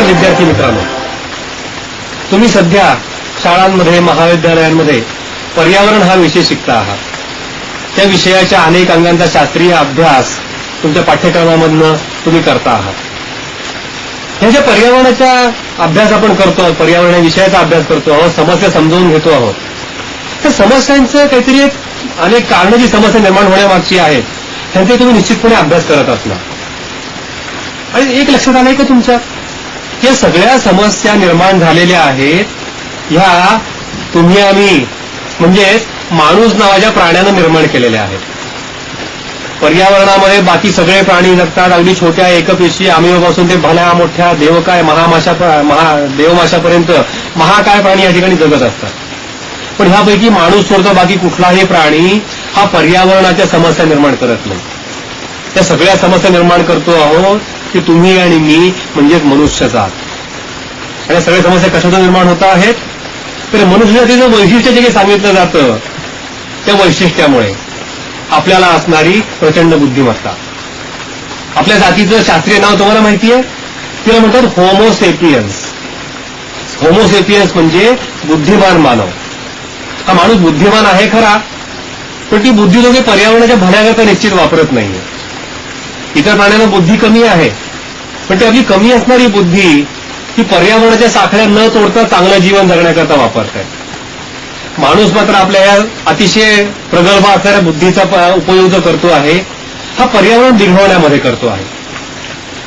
नमस्कार विद्यार्थी मित्रांनो. तुम्ही सध्या शाळांमध्ये महाविद्यालयांमध्ये पर्यावरण हा विषय शिकता आहात. त्या विषयाच्या अनेक अंगांचा शास्त्रीय अभ्यास तुमच्या पाठ्यक्रमामधनं तुम्ही करता आहात. ह्या ज्या पर्यावरणाचा अभ्यास आपण करतो आहोत पर्यावरण विषयाचा अभ्यास करतो आहोत समस्या समजावून घेतो आहोत. त्या समस्यांचं काहीतरी एक अनेक कारणं जी समस्या निर्माण होण्यामागची आहेत त्यांचे तुम्ही निश्चितपणे अभ्यास करत असणार. आणि एक लक्षात आलंय का तुमच्या या सगळ्या समस्या निर्माण झालेल्या आहेत. ह्या तुम्ही आम्ही म्हणजेच माणूस नावाच्या प्राण्यानं निर्माण केलेल्या आहेत. पर्यावरणामध्ये बाकी सगळे प्राणी जगतात. अगदी छोट्या एकपेशी आम्हीपासून ते भल्या मोठ्या देवकाय महामाशा महा देवमाशापर्यंत महाकाय प्राणी या ठिकाणी जगत असतात. पण ह्यापैकी माणूस सोडतो बाकी कुठलाही प्राणी हा पर्यावरणाच्या समस्या निर्माण करत नाही. त्या सगळ्या समस्या निर्माण करतो आहोत. की तुम्ही आणि मी म्हणजेच मनुष्यचा जात. आणि सगळ्या समस्या कशाचा निर्माण होत आहेत? तर मनुष्य वैशिष्ट्य जे काही सांगितलं जातं त्या वैशिष्ट्यामुळे आपल्याला असणारी प्रचंड बुद्धिमत्ता. आपल्या जातीचं शास्त्रीय नाव तुम्हाला माहिती आहे तिला म्हणतात होमोसेपियन्स होमोसेपियन्स म्हणजे बुद्धिमान मानव. हा माणूस बुद्धिमान आहे खरा पण ती बुद्धी दोघे पर्यावरणाच्या भल्याकरता निश्चित वापरत नाहीये. इतर प्राण्यांना बुद्धी कमी आहे. पण ती आपली कमी असणारी बुद्धी ती पर्यावरणाच्या साखळ्या न तोडता चांगलं जीवन जगण्याकरता आहे माणूस मात्र आपल्या या अतिशय प्रगल्भ असणाऱ्या बुद्धीचा उपयोग जो करतो आहे हा पर्यावरण बिघडवण्यामध्ये करतो आहे.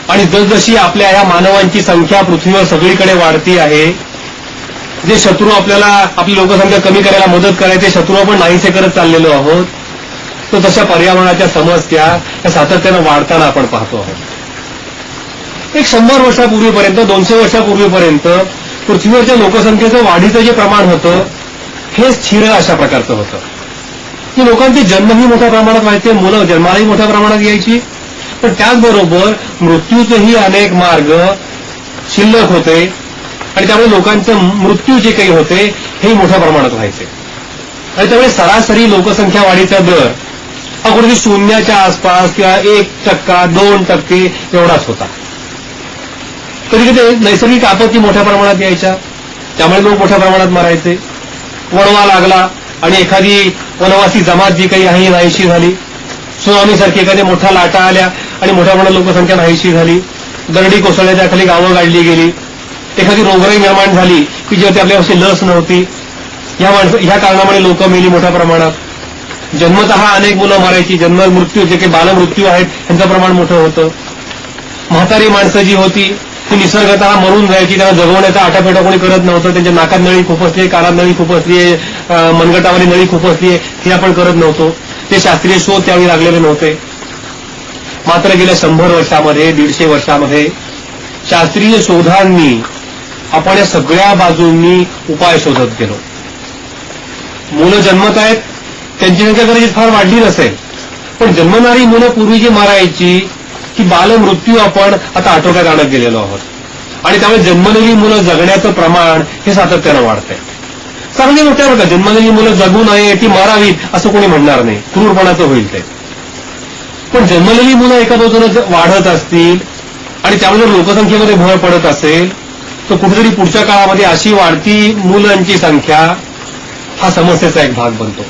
आणि जसजशी आपल्या या मानवांची संख्या पृथ्वीवर सगळीकडे वाढती आहे जे शत्रू आपल्याला आपली लोकसंख्या कमी करायला मदत करायचे शत्रू आपण नाहीसे करत चाललेलो आहोत. तर तशा पर्यावरणाच्या समस्या या सातत्यानं वाढताना आपण पाहतो आहोत. एक शंभर वर्षापूर्वीपर्यंत दोनशे वर्षापूर्वीपर्यंत पृथ्वीवरच्या लोकसंख्येचं वाढीचं जे प्रमाण होतं हे स्थिर अशा प्रकारचं होतं. की लोकांचे जन्मही मोठ्या प्रमाणात व्हायचे मुलं जन्मालाही मोठ्या प्रमाणात यायची. पण त्याचबरोबर मृत्यूचेही अनेक मार्ग शिल्लक होते आणि त्यामुळे लोकांचं मृत्यू जे काही होते हे मोठ्या प्रमाणात व्हायचे. आणि त्यामुळे सरासरी लोकसंख्या वाढीचा दर हा कुठेतरी शून्याच्या आसपास किंवा एक टक्का दोन टक्के एवढाच होता. कधी कधी नैसर्गिक आपत्ती मोठ्या प्रमाणात यायच्या. त्यामुळे लोक मोठ्या प्रमाणात मरायचे. वणवा लागला आणि एखादी वनवासी जमात जी काही आहे नाहीशी झाली. सुनामीसारखी एखाद्या मोठ्या लाटा आल्या आणि मोठ्या प्रमाणात लोकसंख्या नाहीशी झाली. दरडी कोसळल्याच्या खाली गावं गाडली गेली. एखादी रोगराई निर्माण झाली की जेव्हा आपल्यापाशी लस नव्हती. ह्या माणसं ह्या कारणामुळे लोक मेली मोठ्या प्रमाणात. जन्मतः अनेक मुलं मारायची जन्म मृत्यू जे काही बालमृत्यू आहेत त्यांचं प्रमाण मोठं होतं. म्हातारी माणसं जी होती ती निसर्गत मरून जायची त्यांना जगवण्याचा आटापेटा कोणी करत नव्हतं त्यांच्या नाकात नळी खूप असली कानात नळी खूप असली मनगटावाली नळी खूप असली हे आपण करत नव्हतो. ते शास्त्रीय शोध त्यावेळी लागलेले नव्हते. मात्र गेल्या शंभर वर्षामध्ये दीडशे वर्षामध्ये शास्त्रीय शोधांनी आपण या सगळ्या बाजूंनी उपाय शोधत गेलो. मुलं जन्मत आहेत त्यांची संख्या कदाचित फार वाढली नसेल पण जन्मणारी मुलं पूर्वी जी मारायची की बालमृत्यू आपण आता आटोक्यात आणत गेलेलो आहोत. आणि त्यामुळे जन्मलेली मुलं जगण्याचं प्रमाण हे सातत्यानं वाढतंय. चांगली गोष्ट आहे बघा जन्मलेली मुलं जगू नये ती मारावीत असं कोणी म्हणणार नाही. क्रूरपणाचं होईल ते. पण जन्मलेली मुलं एका बाजूने वाढत असतील आणि त्यामुळे लोकसंख्येमध्ये भर पडत असेल तर कुठेतरी पुढच्या काळामध्ये अशी वाढती मुलांची संख्या हा समस्येचा एक भाग बनतो.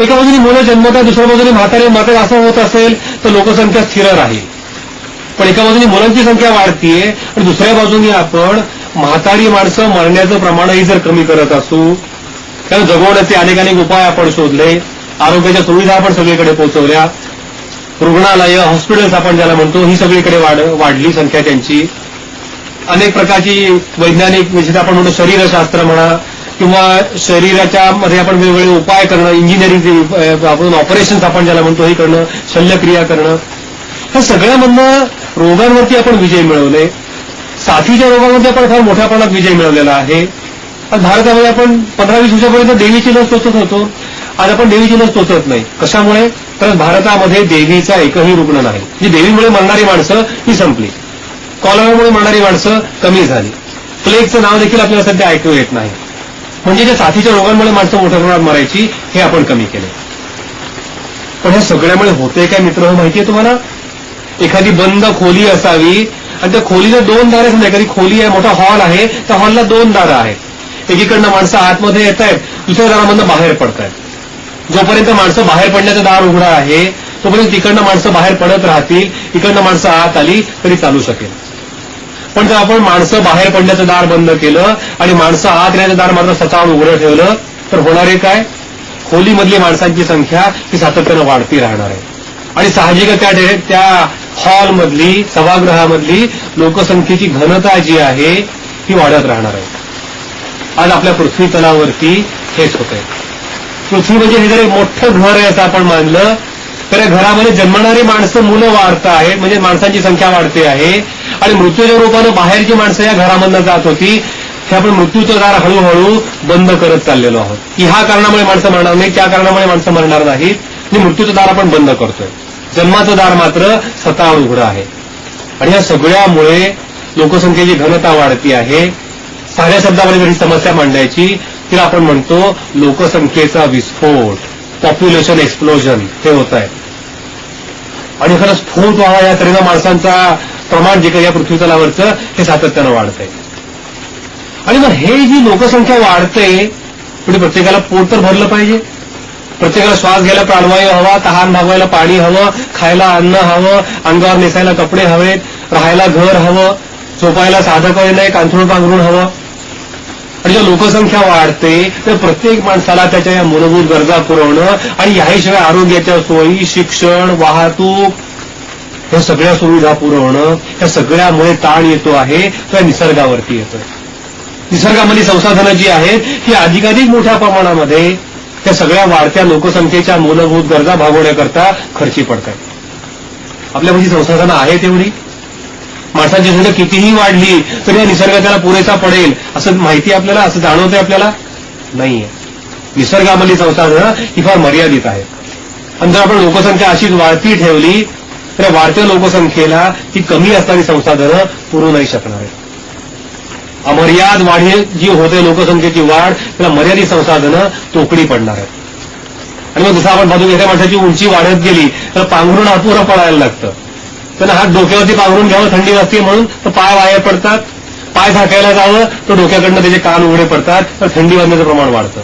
एका बाजूने मुलं जन्मतात दुसऱ्या बाजूने म्हातारे मात्र असं होत असेल तर लोकसंख्या स्थिर राहील. पण एका बाजूने मुलांची संख्या वाढतीये आणि दुसऱ्या बाजूने आपण म्हातारी माणसं मरण्याचं प्रमाणही जर कमी करत असू कारण जगवण्याचे अनेक अनेक उपाय आपण शोधले आरोग्याच्या सुविधा आपण सगळीकडे पोहोचवल्या रुग्णालय हॉस्पिटल्स आपण ज्याला म्हणतो ही सगळीकडे वाढली संख्या त्यांची. अनेक प्रकारची वैज्ञानिक विषय आपण म्हणतो शरीरशास्त्र म्हणा किंवा शरीराच्या मध्ये आपण वेगवेगळे उपाय करणं इंजिनिअरिंग आपण ऑपरेशन्स आपण ज्याला म्हणतो हे करणं शल्यक्रिया करणं ह्या सगळ्यामधनं रोगांवरती आपण विजय मिळवले. साथीच्या रोगांमध्ये आपण फार मोठ्या प्रमाणात विजय मिळवलेला आहे. आज भारतामध्ये आपण पंधरा वीस वर्षापर्यंत देवीची लस टोचत होतो. आज आपण देवीची लस टोचत नाही. कशामुळे? कारण भारतामध्ये देवीचा एकही रुग्ण नाही. जी देवीमुळे मरणारी माणसं ही संपली. कॉलरामुळे मरणारी माणसं कमी झाली. प्लेगचं नाव देखील आपल्याला सध्या ऐकू येत नाही. म्हणजे ज्या साथीच्या रोगांमुळे माणसं मोठ्या प्रमाणात मरायची हे आपण कमी केले पण हे सगळ्यामुळे होते काय मित्र? हो, माहितीये तुम्हाला? एखादी बंद खोली असावी आणि त्या खोलीला दोन दारे समजा एखादी खोली आहे मोठा हॉल आहे त्या हॉलला दोन दारं आहेत. एकीकडनं माणसं आतमध्ये येत आहेत दुसऱ्या दारामधनं बाहेर पडत आहेत जोपर्यंत माणसं बाहेर पडण्याचं दार उघडा आहे तोपर्यंत तिकडनं माणसं बाहेर पडत राहतील इकडनं माणसं आत आली तरी चालू शकेल. पण जर आपण माणसं बाहेर पडण्याचं दार बंद केलं आणि माणसं आत येण्याचं दार मात्र स्वतःवर उघडं ठेवलं तर होणार आहे काय? खोलीमधली माणसांची संख्या ही सातत्यानं वाढती राहणार आहे. आणि साहजिक त्या त्या हॉलमधली सभागृहामधली लोकसंख्येची घनता जी आहे ती वाढत राहणार आहे. आज आपल्या पृथ्वी तलावरती हेच होत आहे पृथ्वी म्हणजे हे जर एक मोठं घर आहे असं आपण मानलं तर या घरामध्ये जन्मणारी माणसं मुलं वाढत आहेत म्हणजे माणसांची संख्या वाढते आहे. आणि मृत्यूच्या रूपानं बाहेरची माणसं या घरामधनं जात होती. हे आपण मृत्यूचं दार हळूहळू बंद करत चाललेलो आहोत. की ह्या कारणामुळे माणसं मरणार नाही त्या कारणामुळे माणसं मरणार नाहीत. आणि मृत्यूचं दार आपण बंद करतोय. जन्माचं दार मात्र स्वतःवर उघडं आहे. आणि या सगळ्यामुळे लोकसंख्येची घनता वाढती आहे. साध्या शब्दामध्ये जरी समस्या मांडायची तर आपण म्हणतो लोकसंख्येचा विस्फोट. पॉप्युलेशन एक्सप्लोजन हे होत आहे आणि खरंच स्फोट व्हावा या तऱ्हेनं माणसांचा प्रमाण जे काही या पृथ्वीतलावरचं हे सातत्यानं वाढत आहे आणि मग हे जी लोकसंख्या वाढते म्हणजे प्रत्येकाला पोट तर भरलं पाहिजे. प्रत्येकाला श्वास घ्यायला प्राणवायू हवा तहान भागवायला पाणी हवं खायला अन्न हवं अंगावर नेसायला कपडे हवेत राहायला घर हवं झोपायला साधं नाही कांथरूण पांघरूण हवं. आणि जेव्हा लोकसंख्या वाढते तर प्रत्येक माणसाला त्याच्या या मूलभूत गरजा पुरवणं आणि याहीशिवाय आरोग्याच्या सोयी शिक्षण वाहतूक या सगळ्या सुविधा पुरवणं या सगळ्यामुळे ताण येतो आहे तो निसर्गावरती येतोय. निसर्गामध्ये संसाधनं जी आहेत ही अधिकाधिक मोठ्या प्रमाणामध्ये त्या सगळ्या वाढत्या लोकसंख्येच्या मूलभूत गरजा भागवण्याकरता खर्ची पडतात. आपल्यापाशी संसाधनं आहेत एवढी माणसाची संख्या कितीही वाढली तरी या निसर्ग त्याला पुरेसा पडेल असं माहिती आपल्याला असं जाणवतंय आपल्याला? नाहीये. निसर्गामधली संसाधनं ही फार मर्यादित आहेत. आणि जर आपण लोकसंख्या अशीच वाढती ठेवली तर या वाढत्या लोकसंख्येला ती कमी असणारी संसाधनं पुरू नाही शकणार अमर्याद वाढी जी होते लोकसंख्येची वाढ त्याला मर्यादित संसाधनं तोकडी पडणार आहेत. आणि मग जसं आपण पाहतो एका माणसाची उंची वाढत गेली तर पांघरून अपुरं पडायला लागतं. त्यांना हात डोक्यावरती पांघरून घ्यावं थंडी वाजते म्हणून तर पाय वाया पडतात. पाय झाकायला जावं तर डोक्याकडनं त्याचे कान उघडे पडतात तर थंडी वाजण्याचं प्रमाण वाढतं.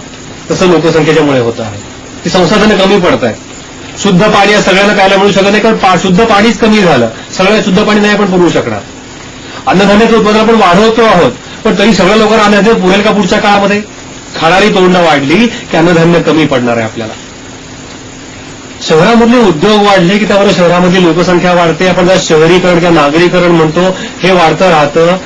तसं लोकसंख्येच्यामुळे होत आहे. ती संसाधनं कमी पडत आहेत शुद्ध पाणी सगळ्यांना प्यायला मिळू शकत नाही कारण शुद्ध पाणीच कमी झालं. सगळ्या शुद्ध पाणी नाही आपण पुरवू शकणार. अन्नधान्याचं उत्पादन आपण वाढवतो आहोत पण तरी सगळ्या लोकांना अन्नधान्य पुरेल का पुढच्या काळामध्ये? खाणारी तोंड वाढली की अन्नधान्य कमी पडणार आहे आपल्याला. शहरामधले उद्योग वाढले की त्यामुळे शहरामधली लोकसंख्या वाढते? आपण ज्या शहरीकरण किंवा नागरीकरण म्हणतो हे वाढतं राहतं.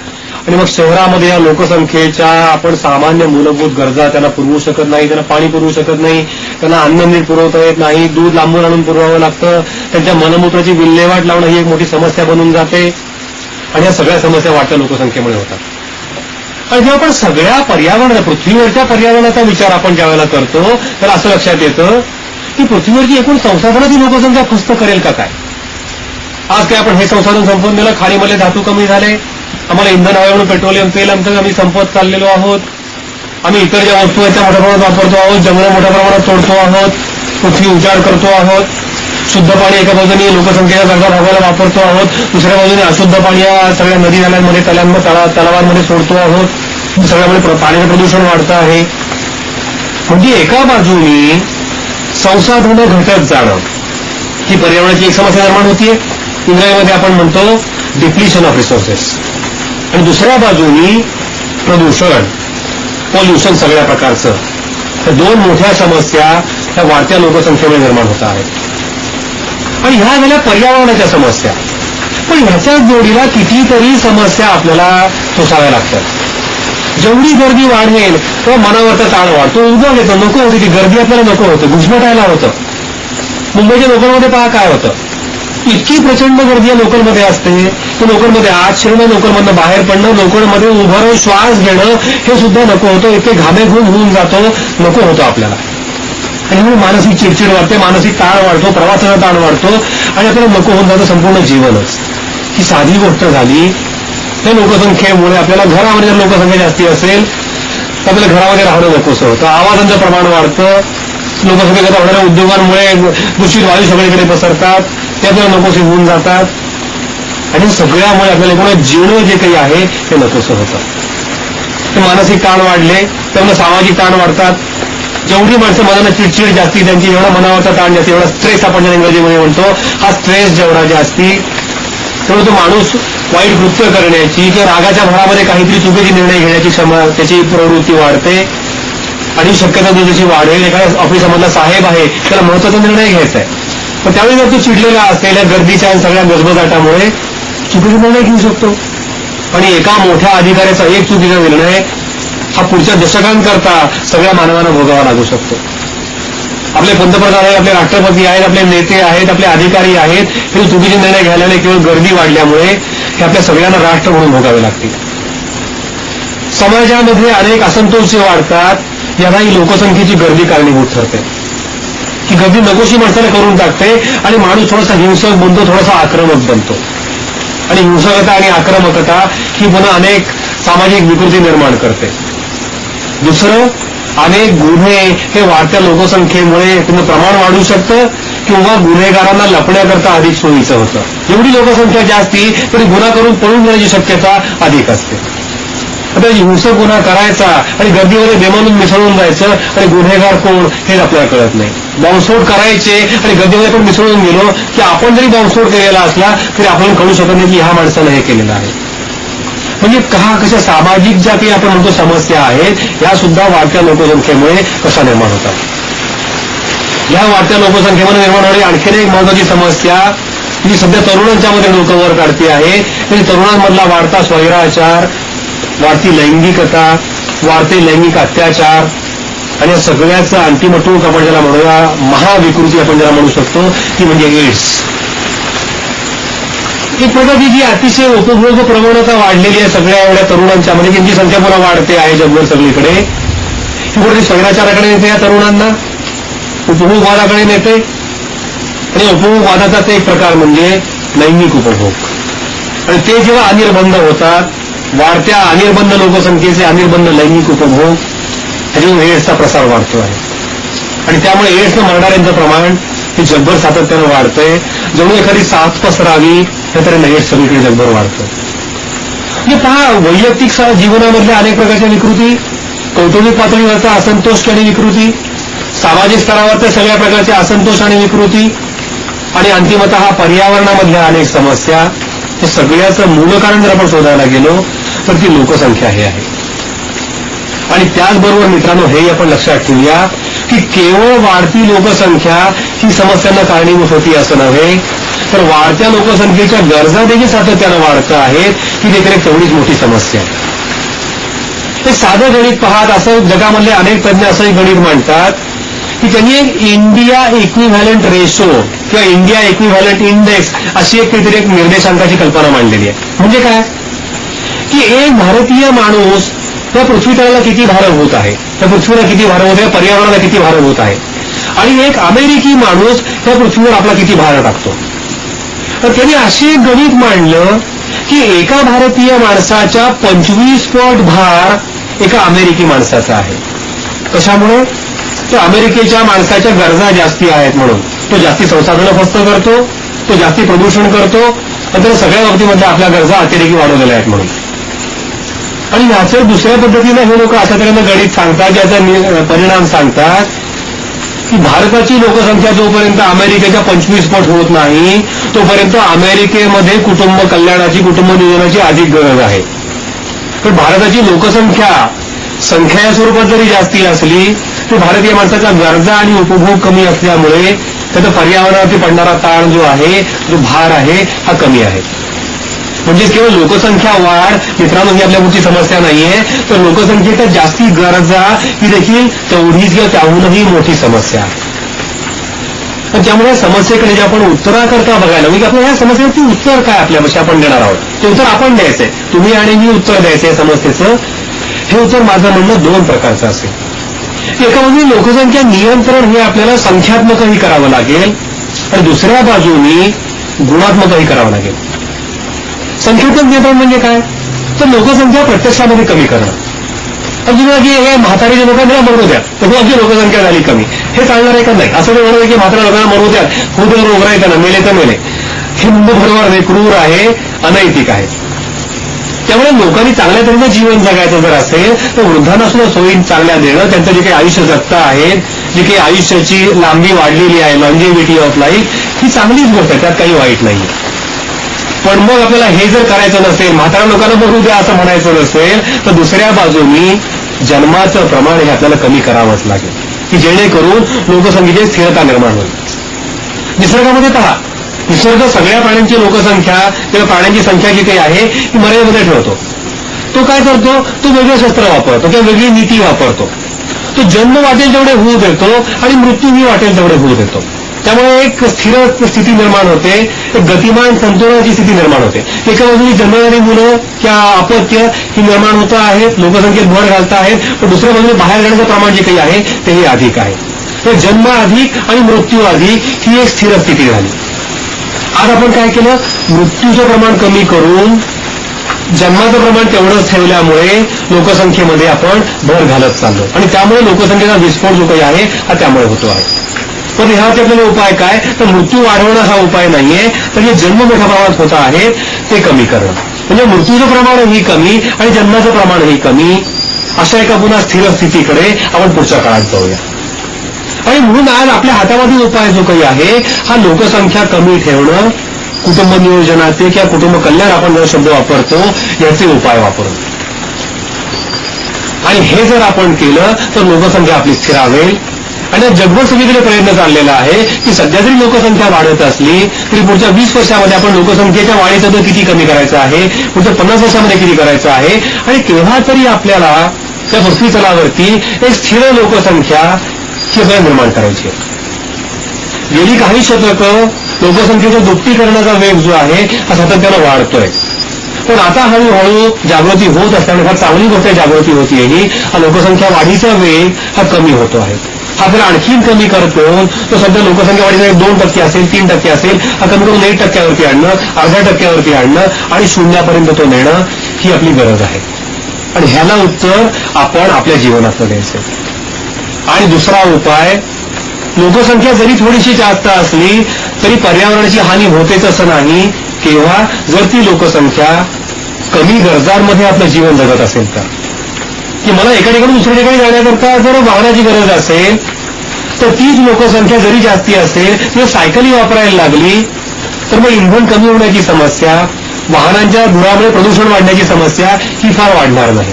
आणि मग शहरामध्ये या लोकसंख्येच्या आपण सामान्य मूलभूत गरजा त्यांना पुरवू शकत नाही त्यांना पाणी पुरवू शकत नाही त्यांना अन्न नीट पुरवता येत नाही दूध लांबून आणून पुरवावं लागतं त्यांच्या मनमूत्राची विल्हेवाट लावणं ही एक मोठी समस्या बनून जाते. आणि या सगळ्या समस्या वाढत्या लोकसंख्येमुळे होतात. आणि जेव्हा आपण सगळ्या पर्यावरण पृथ्वीवरच्या पर्यावरणाचा विचार आपण ज्यावेळेला करतो तर असं लक्षात येतं ती पृथ्वीवरची एकूण संसाधनाची लोकसंख्या फस्त करेल का काय? आज काय आपण हे संसाधन संपवून दिलं? खाणीमधले धातू कमी झाले आम्हाला इंधन हवे म्हणून पेट्रोलियम तेल आमचं आम्ही संपत चाललेलो आहोत. आम्ही इतर ज्या वस्तू आहेत त्या मोठ्या प्रमाणात वापरतो आहोत जंगलं मोठ्या प्रमाणात तोडतो आहोत पृथ्वी उजाड करतो आहोत शुद्ध पाणी एका बाजूने लोकसंख्येच्या गरजा भागायला वापरतो आहोत दुसऱ्या बाजूने अशुद्ध पाणी या सगळ्या नदी नाल्यांमध्ये तलांमध्ये तलावांमध्ये सोडतो आहोत. सगळ्यामुळे पाण्याचं प्रदूषण वाढतं आहे. म्हणजे एका बाजूने संसाधनं घटत जाणं. ही पर्यावरणाची एक समस्या निर्माण होतीये. इंग्रजीमध्ये आपण म्हणतो डिप्लिशन ऑफ रिसोर्सेस आणि दुसऱ्या बाजूनी प्रदूषण पोल्युशन सगळ्या प्रकारचं. तर दोन मोठ्या समस्या त्या वाढत्या लोकसंख्येमुळे निर्माण होत आहेत. आणि ह्या झाल्या पर्यावरणाच्या समस्या. पण ह्याच्या जोडीला कितीतरी समस्या आपल्याला सोसाव्या लागतात. जेवढी गर्दी वाढेल तेव्हा मनावरचा ताण वाढतो. उगम येतो नको होती ती गर्दी आपल्याला नको होतं. घुसमटायला होतं. मुंबईच्या लोकलमध्ये पहा काय होतं. इतकी प्रचंड गर्दी या लोकलमध्ये असते. की लोकलमध्ये आत शिरणं लोकलमधनं बाहेर पडणं लोकलमध्ये उभं राहून श्वास घेणं हे सुद्धा नको होतं. इतके घामे होऊन जातो. नको होतं आपल्याला. आणि म्हणून मानसिक चिडचिड वाढते मानसिक ताण वाढतो प्रवासाचा ताण वाढतो. आणि आपल्याला नको होऊन जातं संपूर्ण जीवनच. ही साधी गोष्ट झाली. त्या लोकसंख्येमुळे आपल्याला घरामध्ये जर लोकसंख्या जास्ती असेल तर आपल्याला घरामध्ये राहणं नकोसं तर आवाजांचं प्रमाण वाढतं. लोकसंख्येकरता होणाऱ्या उद्योगांमुळे दूषित वायू सगळीकडे पसरतात. ते आपल्याला नकोसे होऊन जातात. आणि सगळ्यामुळे आपल्याला एकूण जीवन जे काही आहे ते नकोसं होतं. मानसिक ताण वाढले त्यामुळे सामाजिक ताण वाढतात. जेवढी माणसं मनाला चिडचिड जास्ती त्यांची एवढा मनावरचा ताण जास्ती एवढा स्ट्रेस आपण ज्या इंग्रजीमध्ये म्हणतो हा स्ट्रेस जेवढा जास्ती तेवढं तो माणूस वाईट कृत्य करण्याची किंवा रागाच्या भरामध्ये काहीतरी चुकीचे निर्णय घेण्याची क्षमा त्याची प्रवृत्ती वाढते. आणि शक्यता जो जशी वाढेल एखाद्या ऑफिसमधला साहेब आहे त्याला महत्त्वाचा निर्णय घ्यायचा आहे. पण त्यावेळी जर तो चिडलेला असलेल्या गर्दीच्या आणि सगळ्या गजबजाटामुळे चुकीचा निर्णय घेऊ शकतो. आणि एका मोठ्या अधिकाऱ्याचा एक चुकीचा निर्णय हा पुढच्या दशकांकरता सगळ्या मानवांना भोगावा लागू शकतो. आपले पंतप्रधान आहेत आपले राष्ट्रपती आहेत आपले नेते आहेत आपले अधिकारी आहेत हे चुकीचे निर्णय घ्यायला केवळ गर्दी वाढल्यामुळे हे आपल्या सगळ्यांना राष्ट्र म्हणून भोगावे लागतील. समाजामध्ये अनेक असंतोष जे वाढतात यांना ही लोकसंख्येची गर्दी कारणीभूत ठरते. ही गर्दी नकोशी माणसाला करून टाकते आणि माणूस थोडासा हिंसक बनतो थोडासा आक्रमक बनतो. आणि हिंसकता आणि आक्रमकता ही पुन्हा अनेक सामाजिक विकृती निर्माण करते. दुसरं अनेक गुन्हे हे वाढत्या लोकसंख्येमुळे त्यांचं प्रमाण वाढू शकतं किंवा गुन्हेगारांना लपण्याकरता अधिक सोयीचं होतं. एवढी लोकसंख्या जास्ती तरी गुन्हा करून पळून जाण्याची शक्यता अधिक असते. आता हिंसक गुन्हा करायचा आणि गर्दीमध्ये बेमानून मिसळून जायचं आणि गुन्हेगार कोण हेच आपल्याला कळत नाही. बॉम्बस्फोट करायचे आणि गर्दीमध्ये पण मिसळून गेलो की आपण जरी बॉम्बस्फोट केलेला असला तरी आपण कळू शकत नाही की ह्या माणसानं हे केलेलं आहे. म्हणजे कहा कशा सामाजिक ज्या काही आपण म्हणतो समस्या आहेत या सुद्धा वाढत्या लोकसंख्येमुळे कशा निर्माण होतात? या वाढत्या लोकसंख्येमुळे निर्माण होणारी आणखीन एक महत्वाची समस्या जी सध्या तरुणांच्या मध्ये डोकं काढते आहे म्हणजे तरुणांमधला वाढता स्वैराचार वाढती लैंगिकता वाढते लैंगिक अत्याचार आणि या सगळ्याचं अंतिम टूक आपण ज्याला म्हणूया महाविकृती आपण ज्याला म्हणू शकतो ती म्हणजे एड्स एक प्रकारची जी अतिशय उपभोग प्रवणता वाढलेली आहे सगळ्या एवढ्या तरुणांच्या म्हणजे त्यांची संख्या पुन्हा वाढते आहे जगभर सगळीकडे. ही स्वैराचाराकडे नेते या तरुणांना. उपभोगवादाकडे नेते. आणि उपभोगवादाचाच एक प्रकार म्हणजे लैंगिक उपभोग. आणि ते जेव्हा अनिर्बंध होतात वाढत्या अनिर्बंध लोकसंख्येचे अनिर्बंध लैंगिक उपभोग त्याच्यातून एड्सचा प्रसार वाढतो आहे. आणि त्यामुळे एड्सनं मरणाऱ्यांचं प्रमाण हे जगभर सातत्यानं वाढतंय. जणू एखादी साथ पसरावी हे तऱ्हेनं सगळीकडे जगभर वाढतं. म्हणजे पहा वैयक्तिक जीवनामधल्या अनेक प्रकारच्या विकृती कौटुंबिक पातळीवरचा असंतोष आणि विकृती सामाजिक स्तरावरच्या सगळ्या प्रकारचे असंतोष आणि विकृती आणि अंतिमत पर्यावरणामधल्या अनेक समस्या हे सगळ्याचं मूळ कारण जर आपण शोधायला गेलो तर ती लोकसंख्या हे आहे. आणि त्याचबरोबर मित्रांनो हे आपण लक्षात ठेवूया की केवळ वाढती लोकसंख्या ही समस्यांना कारणीभूत होती असं नव्हे तर वाढत्या लोकसंख्येच्या गरजा देखील सातत्यानं वाढत आहेत ही देखील एक तेवढीच मोठी समस्या आहे. ते साधं गणित पाहत असं जगामधले अनेक तज्ञ असंही गणित मांडतात की त्यांनी एक इंडिया इक्विव्हॅलंट रेशो किंवा इंडिया इक्विव्हॅलंट इंडेक्स अशी एक काहीतरी एक निर्देशांकाची कल्पना मांडलेली आहे. म्हणजे काय? की एक भारतीय माणूस त्या पृथ्वीतळाला किती भारत होत आहे त्या पृथ्वीला किती भारत होत आहे पर्यावरणाला किती भारत होत आहे. आणि एक अमेरिकी माणूस त्या पृथ्वीवर आपला किती भार टाकतो? तर त्यांनी असे एक गणित मांडलं की एका भारतीय माणसाच्या पंचवीस पट भार एका अमेरिकी माणसाचा आहे. कशामुळे? तो अमेरिकेच्या माणसाच्या गरजा जास्ती आहेत म्हणून. तो जास्ती संसाधनं फस्त करतो तो जास्ती प्रदूषण करतो आणि त्याला सगळ्या बाबतीमध्ये आपल्या गरजा अतिरेकी वाढवलेल्या आहेत म्हणून. आणि ह्याचं दुसऱ्या पद्धतीनं हे लोक अशा तऱ्हेनं गणित सांगतात ज्याचा परिणाम सांगतात की भारताची लोकसंख्या जोपर्यंत अमेरिकेच्या पंचवीस पट होत नाही तोपर्यंत अमेरिकेमध्ये कुटुंब कल्याणाची कुटुंब नियोजनाची अधिक गरज आहे. पण भारताची लोकसंख्या संख्या या स्वरूपात जरी जास्ती असली तर भारतीय माणसाचा गरजा आणि उपभोग कमी असल्यामुळे त्याचा पर्यावरणावरती पडणारा ताण जो आहे जो भार आहे हा कमी आहे. म्हणजेच केवळ लोकसंख्या वाढ मित्रांनो ही आपल्या पुढची समस्या नाहीये. तर लोकसंख्येच्या जास्ती गरजा ही देखील तेवढीच किंवा त्याहूनही मोठी समस्या. आहे पण त्यामुळे समस्येकडे जे आपण उत्तराकरता बघायला म्हणजे आपण या समस्येवरती उत्तर काय आपल्यापाशी आपण देणार आहोत? ते उत्तर आपण द्यायचंय. तुम्ही आणि मी उत्तर द्यायचं या समस्येचं. हे उत्तर माझं म्हणणं दोन प्रकारचं असेल. एका म्हणजे लोकसंख्या नियंत्रण हे आपल्याला संख्यात्मकही करावं लागेल. आणि दुसऱ्या बाजूनी गुणात्मकही करावं लागेल. संख्यात्मक नियंत्रण म्हणजे काय? तर लोकसंख्या प्रत्यक्षामध्ये कमी करणं. अजून की हे म्हातारी लोकांना मरू द्या. तर अगदी लोकसंख्या झाली कमी. हे चालणार आहे का नाही? असं नाही म्हणत की म्हाताऱ्या लोकांना मरू द्या. खूप रोग आहे त्यांना. मेले तर मेले. हे भरवार नाही क्रूर आहे अनैतिक आहे. त्यामुळे लोकांनी चांगल्या तऱ्हेनं जीवन जगायचं जर असेल तर वृद्धांना सुद्धा सोयी चांगल्या देणं त्यांचं जे काही आयुष्य जगता आहेत जी काही आयुष्याची लांबी वाढलेली आहे लॉन्जिव्हिटी ऑफ लाईफ ही चांगलीच गोष्ट आहे. त्यात काही वाईट नाही पण मग आपल्याला हे जर करायचं नसेल म्हातारा लोकांना बघू द्या असं म्हणायचं नसेल तर दुसऱ्या बाजूनी जन्माचं प्रमाण हे आपल्याला कमी करावंच लागेल. की जेणेकरून लोकसंख्येची स्थिरता निर्माण होईल. निसर्गामध्ये पहा निसर्ग सगळ्या प्राण्यांची लोकसंख्या किंवा प्राण्यांची संख्या जी काही आहे ती मर्यादेमध्ये ठेवतो. तो काय करतो? तो वेगळं शस्त्र वापरतो किंवा वेगळी नीती वापरतो. तो जन्म वाटेल तेवढे होऊ देतो आणि मृत्यूही वाटेल तेवढे होऊ देतो. त्यामुळे एक स्थिर स्थिती निर्माण होते एक गतिमान संतुलनाची स्थिती निर्माण होते. एका बाजूनी जन्मणारी मुलं किंवा अपत्य ही निर्माण होत आहेत लोकसंख्येत भर घालत आहेत पण दुसऱ्या बाजूने बाहेर जाण्याचं प्रमाण जे काही आहे तेही अधिक आहे. तर जन्म अधिक आणि मृत्यू अधिक ही एक स्थिर स्थिती झाली. आज आपण काय केलं? मृत्यूचं प्रमाण कमी करून जन्माचं प्रमाण तेवढंच ठेवल्यामुळे लोकसंख्येमध्ये आपण भर घालत चाललो. आणि त्यामुळे लोकसंख्येचा विस्फोट जो काही आहे हा त्यामुळे होतो आहे. पण ह्यावरती आपल्याला उपाय काय? तर मृत्यू वाढवणं हा उपाय नाहीये. तर जे जन्म मोठ्या प्रमाणात होत आहे ते कमी करणं. म्हणजे मृत्यूचं प्रमाणही कमी आणि जन्माचं प्रमाणही कमी. अशा एका पुन्हा स्थिर स्थितीकडे आपण पुढच्या काळात जाऊया. आणि म्हणून आज आपल्या हातामधील उपाय जो काही आहे हा लोकसंख्या कमी ठेवणं कुटुंब नियोजनाचे किंवा कुटुंब कल्याण आपण जो शब्द वापरतो याचे उपाय वापरून. आणि हे जर आपण केलं तर लोकसंख्या आपली स्थिरावेल आणि जगभर सगळीकडे प्रयत्न चाललेला आहे की सध्या जरी लोकसंख्या वाढत असली तरी पुढच्या वीस वर्षामध्ये आपण लोकसंख्येच्या वाढीचा दर किती कमी करायचा आहे? पुढच्या पन्नास वर्षामध्ये किती करायचं आहे? आणि तेव्हा तरी आपल्याला त्या पृथ्वी तलावरती एक स्थिर लोकसंख्या सगळं निर्माण करायची आहे. गेली काही शतकं लोकसंख्येच्या दुप्पीकरणाचा वेग जो आहे हा सातत्यानं वाढतोय. पण आता हळूहळू जागृती होत असल्यामुळे फार चांगली गोष्ट जागृती होती ही हा लोकसंख्या वाढीचा वेग हा कमी होतो आहे. हा जर आणखीन कमी करतो तो सध्या लोकसंख्या वाढीचा दोन टक्के असेल तीन टक्के असेल हा कमी करून एक टक्क्यावरती आणणं अर्ध्या टक्क्यावरती आणणं आणि शून्यापर्यंत तो नेणं ही आपली गरज आहे. आणि ह्याला उत्तर आपण आपल्या जीवनातलं द्यायचं आणि दुसरा उपाय लोकसंख्या जरी थोडीशी जास्त असली तरी पर्यावरणाची हानी होतेच असं नाही केव्हा जर ती लोकसंख्या कमी गरजांमध्ये आपलं जीवन जगत असेल तर. की मला एका ठिकाणी दुसऱ्या ठिकाणी जाण्याकरता जर वाहनाची गरज असेल तर तीच लोकसंख्या जरी जास्ती असेल किंवा सायकली वापरायला लागली तर मग इंधन कमी होण्याची समस्या वाहनांच्या धुरामुळे प्रदूषण वाढण्याची समस्या ही फार वाढणार नाही.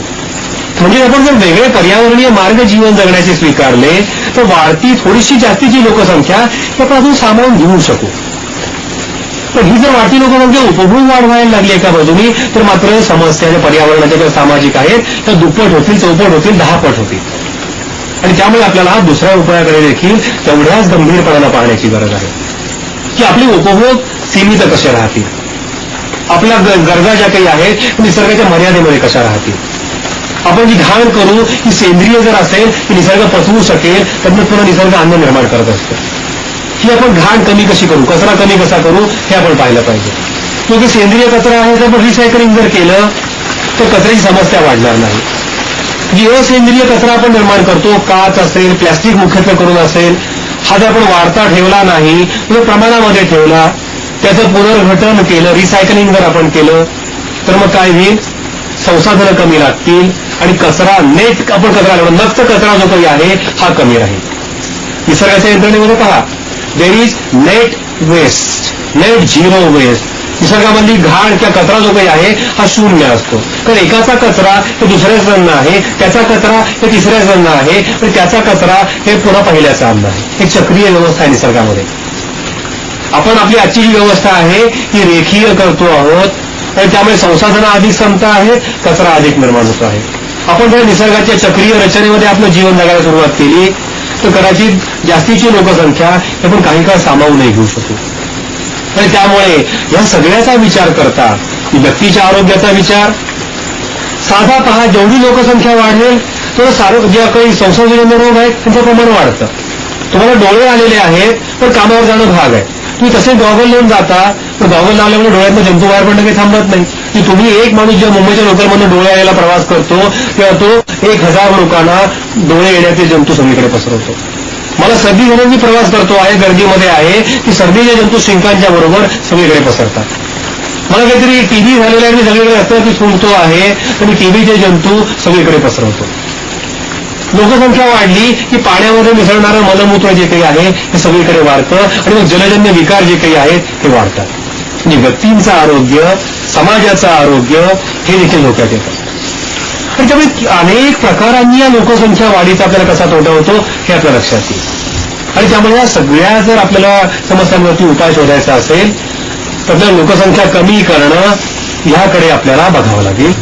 म्हणजे आपण जर वेगळे पर्यावरणीय मार्ग जीवन जगण्याचे स्वीकारले तर वाढती थोडीशी जास्तीची लोकसंख्या ही आपण अजून सामावून घेऊ शकू. तर ही जर वाढती लोकसंख्या उपभोग वाढवायला लागली एका बाजूनी तर मात्र समस्या ज्या पर्यावरणाच्या ज्या सामाजिक आहेत त्या दुप्पट होतील चौपट होतील दहापट होतील. आणि त्यामुळे आपल्याला हा दुसऱ्या उपायाकडे देखील तेवढ्याच गंभीरपणानं पाहण्याची गरज आहे. की आपले उपभोग सीमित कसे राहतील? आपल्या गरजा ज्या काही आहेत निसर्गाच्या मर्यादेमध्ये कशा राहतील? आपण जी घाण करू ही सेंद्रिय जर असेल की निसर्ग पचवू शकेल तर मग पुन्हा निसर्ग अन्न निर्माण करत असतो. ही आपण घाण कमी कशी करू? कचरा कमी कसा करू? हे आपण पाहिलं पाहिजे. क्योंकि सेंद्रिय कचरा आहे ते आपण रिसायकलिंग जर केलं तर कचऱ्याची समस्या वाढणार नाही. जी असेंद्रिय कचरा आपण निर्माण करतो काच असेल प्लॅस्टिक मुख्यत्वे करून असेल हा जर आपण वाढता ठेवला नाही तो प्रमाणामध्ये ठेवला त्याचं पुनर्घटन केलं रिसायकलिंग जर आपण केलं तर मग काय होईल? संसाधनं कमी लागतील आणि कचरा नेट आपण कचरा नक्त कचरा जो काही आहे हा कमी राहील. निसर्गाच्या यंत्रणेमध्ये पहा there is net waste net zero waste निसर्गामधली घाण किंवा कचरा जो काही आहे हा शून्य असतो. कारण एकाचा कचरा हे दुसऱ्याच अन्न आहे त्याचा कचरा हे तिसऱ्याच अन्न आहे आणि त्याचा कचरा हे पुन्हा पहिल्याचं अन्न आहे. एक चक्रीय व्यवस्था आहे निसर्गामध्ये. आपण आपली आजची जी व्यवस्था आहे ही रेखीय करतो आहोत. आणि त्यामुळे संसाधनं अधिक संपता आहेत कचरा अधिक निर्माण होतो आहे. आपण जर निसर्गाच्या चक्रीय रचनेमध्ये आपलं जीवन जगायला सुरुवात केली तर कदाचित जास्तीची लोकसंख्या हे आपण काही काळ सामावूनही घेऊ शकू आणि त्यामुळे या सगळ्याचा विचार करता व्यक्तीच्या आरोग्याचा विचार साधा पहा जेवढी लोकसंख्या वाढेल तेवढं सारं ज्या काही संसर्गजन्य रोग आहेत त्यांचं प्रमाण वाढतं. तुम्हाला डोळे आलेले आहेत पण कामावर जाणं भाग आहे. तुम्ही तसे गॉगल लावून जाता तर गॉगल लावल्यामुळे डोळ्यातनं जंतू बाहेर पडणं काही थांबत नाही. की तुम्ही एक माणूस जेव्हा मुंबईच्या लोकलमधून डोळ्या यायला प्रवास करतो तेव्हा तो एक हजार लोकांना डोळे येण्याचे जंतू सगळीकडे पसरवतो. मला सर्दी म्हणून मी प्रवास करतो आहे गर्दीमध्ये आहे की सर्दीचे जंतू शिंकांच्या बरोबर सगळीकडे पसरतात. मला काहीतरी टीबी झालेला आहे मी सगळीकडे रस्त्यावरती फुंकतो आहे तर मी टीबीचे जंतू सगळीकडे पसरवतो. लोकसंख्या वाढली की पाण्यामध्ये मिसळणारं मलमूत्र जे काही आहे हे सगळीकडे वाढतं आणि मग जलजन्य विकार जे काही आहेत हे वाढतात. म्हणजे व्यक्तींचं आरोग्य समाजाचं आरोग्य हे देखील धोक्यात येतं. आणि त्यामुळे अनेक प्रकारांनी या लोकसंख्या वाढीचा आपल्याला कसा तोटा होतो हे आपल्या लक्षात येईल. आणि त्यामुळे या सगळ्या जर आपल्याला समस्यांवरती उपाय शोधायचा असेल तर आपल्याला लोकसंख्या कमी करणं ह्याकडे आपल्याला बघावं लागेल.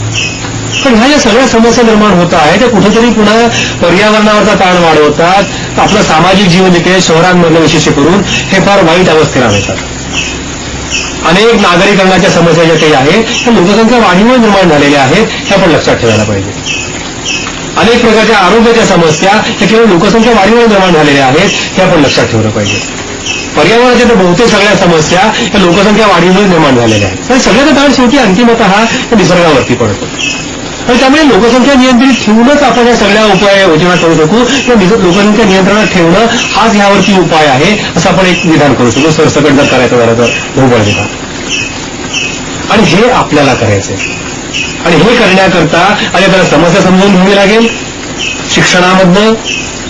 पण ह्या ज्या सगळ्या समस्या निर्माण होत आहेत त्या कुठेतरी पुन्हा पर्यावरणावरचा ताण वाढवतात. आपलं सामाजिक जीवन जिथे शहरांमधलं विशेष करून हे फार वाईट अवस्थेला आणतात अनेक नागरीकरणाच्या समस्या ज्या काही आहेत त्या लोकसंख्या वाढीमुळे निर्माण झालेल्या आहेत ह्या पण लक्षात ठेवायला पाहिजे. अनेक प्रकारच्या आरोग्याच्या समस्या त्या केवळ लोकसंख्या वाढीमुळे निर्माण झालेल्या आहेत ह्या पण लक्षात ठेवलं पाहिजे. पर्यावरणाच्या तर बहुतेक सगळ्या समस्या या लोकसंख्या वाढीमुळे निर्माण झालेल्या आहेत. आणि सगळ्याचा ताण शेवटी अंतिमत हा निसर्गावरती पडतो. आणि त्यामुळे लोकसंख्या नियंत्रित ठेवूनच आपण या सगळ्या उपाय योजना करू शकू. किंवा लोकसंख्या नियंत्रणात ठेवणं हाच यावरती उपाय आहे असं आपण एक विधान करू शकतो सरसकट जर करायचं झालं तर भूगोल विधान आणि हे आपल्याला करायचंय. आणि हे करण्याकरता आणि आपल्याला समस्या समजून घ्यावी लागेल. शिक्षणामधनं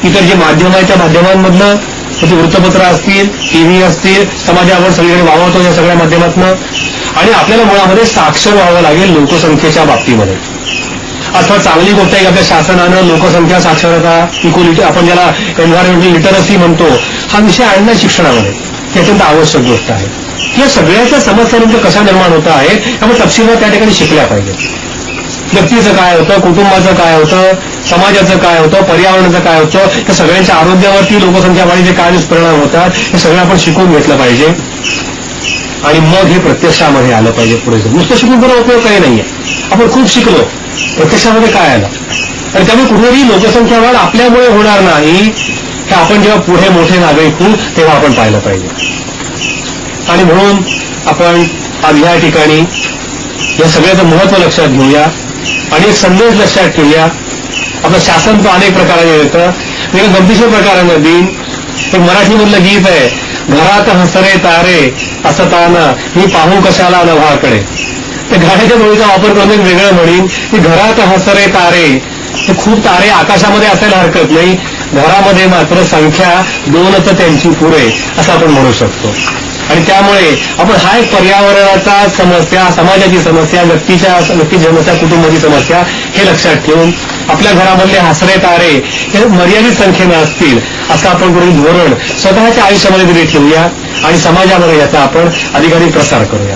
इतर जे माध्यम आहे त्या माध्यमांमधनं त्याची वृत्तपत्र असतील टीव्ही असतील समाजावर सगळीकडे वावरतो या सगळ्या माध्यमातनं. आणि आपल्याला मुळामध्ये साक्षर व्हावं लागेल लोकसंख्येच्या बाबतीमध्ये. अथवा चांगली गोष्ट आहे की आपल्या शासनानं लोकसंख्या साक्षरता इक्वलिटी आपण ज्याला एन्व्हायरमेंटल लिटरसी म्हणतो हा विषय आणणं शिक्षणामध्ये. ही अत्यंत आवश्यक गोष्ट आहे. या सगळ्याच्या समस्या नेमक्या कशा निर्माण होत आहेत त्यामुळे तपशीलवार त्या ठिकाणी शिकल्या पाहिजेत. व्यक्तीचं काय होतं कुटुंबाचं काय होतं समाजाचं काय होतं पर्यावरणाचं काय होतं या सगळ्यांच्या आरोग्यावरती लोकसंख्या वाढीचे काय दुष्परिणाम होतात हे सगळं आपण शिकून घेतलं पाहिजे. आणि मग हे प्रत्यक्षामध्ये आलं पाहिजे पुढे जाऊन. नुसतं शिकून बरं उपयोग काही नाहीये. आपण खूप शिकलो. प्रत्यक्षामध्ये काय आलं? आणि त्यामुळे कुठेही लोकसंख्या वाढ आपल्यामुळे होणार नाही हे आपण जेव्हा पुढे मोठे नागरिक होऊ तेव्हा आपण पाहिलं पाहिजे. आणि म्हणून आपण आज या ठिकाणी या सगळ्याचं महत्त्व लक्षात घेऊया आणि एक संदेश लक्षात ठेवूया. आपलं शासन तर अनेक प्रकाराने येतं. मी गमतीशीर प्रकारांना देईन. एक मराठीमधलं गीत आहे. घरात हसरे तारे असताना मी पाहू कशाला नभाकडे तर घराच्या बोलीचा वापर करून एक वेगळं म्हणीन की घरात हसरे तारे हे खूप तारे आकाशामध्ये असायला हरकत नाही. घरामध्ये मात्र संख्या दोनच त्यांची पुरे असं आपण म्हणू शकतो. आणि त्यामुळे आपण हा एक पर्यावरणाचा समस्या समाजाची समस्या व्यक्तीच्या व्यक्तीची समस्या कुटुंबाची समस्या हे लक्षात ठेवून आपल्या घरामधले हसरे तारे हे मर्यादित संख्येनं असतील असं आपण कुठे धोरण स्वतःच्या आयुष्यामध्ये तरी ठेवूया आणि समाजामध्ये याचा आपण अधिकाधिक प्रसार करूया.